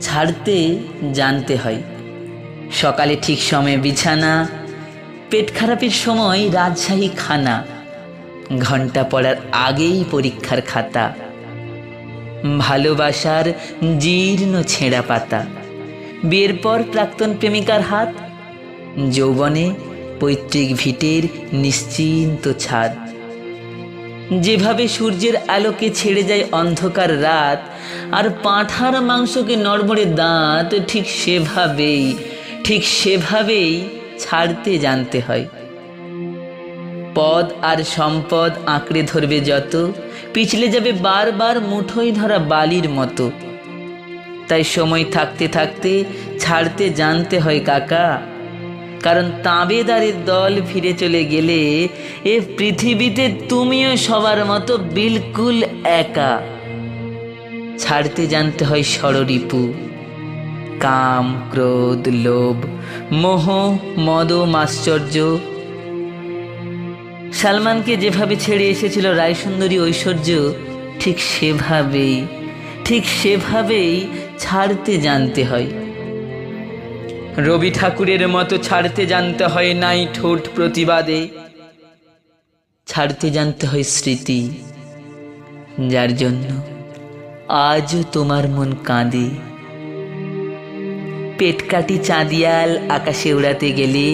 ছাড়তে জানতে হয়। সকালে ঠিক সময়ে বিছানা, পেট খারাপের সময় রাজশাহী খানা, ঘণ্টা পড়ার আগেই পরীক্ষার খাতা, ভালোবাসার জীর্ণ ছেঁড়া পাতা, বিয়ের পর প্রাক্তন প্রেমিকার হাত, যৌবনে পৈতৃক ভিটের নিশ্চিন্ত ছাদ। যেভাবে সূর্যের আলোকে ছেড়ে যায় অন্ধকার রাত, আর পাঁঠার মাংসকে নড়বড়ে দাঁত, ঠিক সেভাবেই ঠিক সেভাবেই ছাড়তে জানতে হয়। পদ আর সম্পদ আঁকড়ে ধরবে যত, পিছলে যাবে বারবার মুঠোই ধরা বালির মতো। তাই সময় থাকতে থাকতে ছাড়তে জানতে হয় কাকা কারণ তাঁবেদারের দল ফিরে চলে গেলে এ পৃথিবীতে তুমিও সবার মতো বিলকুল একা। ছাড়তে জানতে হয় ষড়রিপু। কাম, ক্রোধ, লোভ, মোহ, মদ, মাশ্চর্য। সালমানকে যেভাবে ছেড়ে এসেছিল রায়সুন্দরী ঐশ্বর্য, ঠিক সেভাবেই ঠিক সেভাবেই ছাড়তে জানতে হয়। রবি ঠাকুরের মতো ছাড়তে জানতে হয় নাই ঠোঁট প্রতিবাদে। ছাড়তে জানতে হয় স্মৃতি, যার জন্য আজও তোমার মন কাঁদে। পেটকাটি চাঁদিয়াল আকাশে উড়াতে গেলে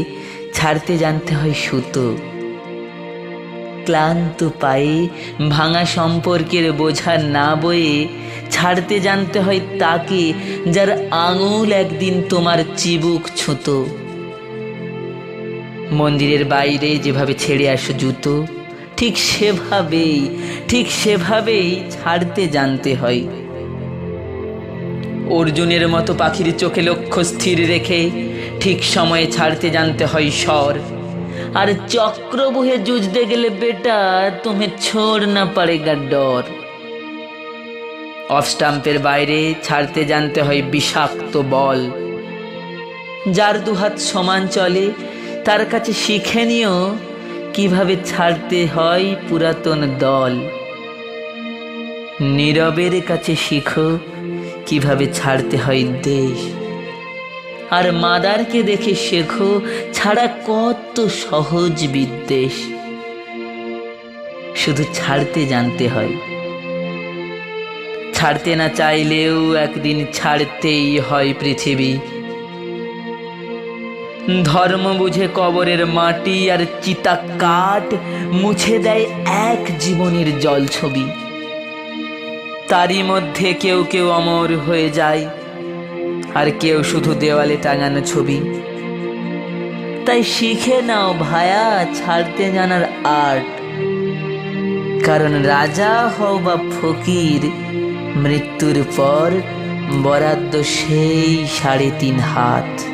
ছাড়তে জানতে হয় সুতো। ক্লান্ত পায়ে ভাঙা সম্পর্কের বোঝা না বয়ে ছাড়তে জানতে হয় তাকে যার আঙুল একদিন তোমার চিবুক ছুতো। মন্দিরের বাইরে যেভাবে ছেড়ে আসো জুতো, ঠিক সেভাবেই ঠিক সেভাবেই ছাড়তে জানতে হয়। অর্জুনের মতো পাখির চোখে লক্ষ্য স্থির রেখে ঠিক সময়ে ছাড়তে জানতে হয় স্বর। আর চক্র জুঝতে গেলে বেটা, তুমি ছোড় না পারেগা ডর। অফ স্টাম্পের বাইরে ছাড়তে জানতে হয় বিষাক্ত বল। যার দুহাত সমান চলে, তার কাছে শিখে নিও কীভাবে ছাড়তে হয় পুরাতন দল। নীরবের কাছে শিখো কীভাবে ছাড়তে হয় দেশ। আর মাদারকে দেখে শেখো, ছাড়া কত সহজ বিদ্বেষ। শুধু ছাড়তে জানতে হয়। ছাড়তে না চাইলেও একদিন ছাড়তেই হয় পৃথিবী। ধর্ম বুঝে কবরের মাটি আর চিতা কাঠ মুছে দেয় এক জীবনের জল ছবি। তারই মধ্যে কেউ কেউ অমর হয়ে যায়। আর কেউ শুধু দেওয়ালে টাঙানো ছবি। তাই শিখে নাও ভায়া, ছাড়তে জানার আর্ট। কারণ রাজা হও বা ফকির, মৃত্যুর পর বরাদ্দ সেই সাড়ে তিন হাত।